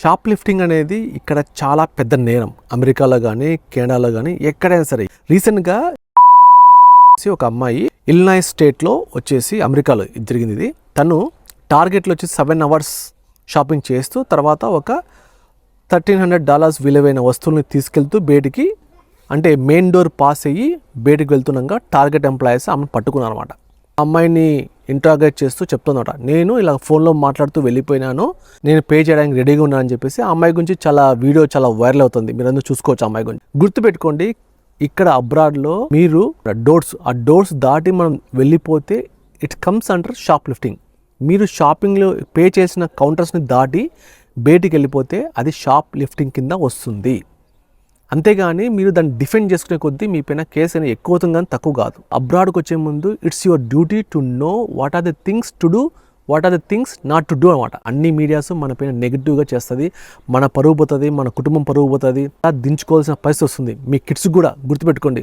Shop lifting అనేది ఇక్కడ చాలా పెద్ద నేరం. అమెరికాలో కానీ కెనడాలో కానీ ఎక్కడైనా సరే. రీసెంట్గా ఒక అమ్మాయి ఇల్నాయ్ స్టేట్లో వచ్చేసి అమెరికాలో ఇది జరిగింది ఇది. తను టార్గెట్లో వచ్చి సెవెన్ అవర్స్ షాపింగ్ చేస్తూ తర్వాత ఒక థర్టీన్ హండ్రెడ్ డాలర్స్ విలువైన వస్తువులను తీసుకెళ్తూ బయటికి అంటే మెయిన్ డోర్ పాస్ అయ్యి బయటికి వెళ్తున్నాక టార్గెట్ ఎంప్లాయీస్ ఆమెను పట్టుకున్నారు అనమాట అమ్మాయిని ఇంట్రాగేట్ చేస్తూ చెప్తుందట. నేను ఇలా ఫోన్లో మాట్లాడుతూ వెళ్ళిపోయినాను. నేను పే చేయడానికి రెడీగా ఉన్నాను అని చెప్పేసి ఆ అమ్మాయి గురించి చాలా వీడియో చాలా వైరల్ అవుతుంది. మీరు చూసుకోవచ్చు అమ్మాయి గురించి. గుర్తుపెట్టుకోండి ఇక్కడ అబ్రాడ్లో మీరు డోర్స్ ఆ డోర్స్ దాటి మనం వెళ్ళిపోతే it comes under shop lifting మీరు షాపింగ్లో పే చేసిన కౌంటర్స్ని దాటి బయటికి వెళ్ళిపోతే అది షాప్ లిఫ్టింగ్ కింద వస్తుంది. అంతేగాని మీరు దాన్ని డిఫెండ్ చేసుకునే కొద్దీ మీ పైన కేసు అనేది ఎక్కువ అవుతుంది కానీ తక్కువ కాదు. అబ్రాడ్కి వచ్చే ముందు it's your duty to know what are the things to do what are the things not to do అనమాట అన్ని మీడియాస్ మన పైన నెగిటివ్గా చేస్తుంది మన పరుగు పోతుంది మన కుటుంబం పరుగు పోతుంది దించుకోవాల్సిన పరిస్థితి వస్తుంది. మీ కిడ్స్ కూడా గుర్తుపెట్టుకోండి.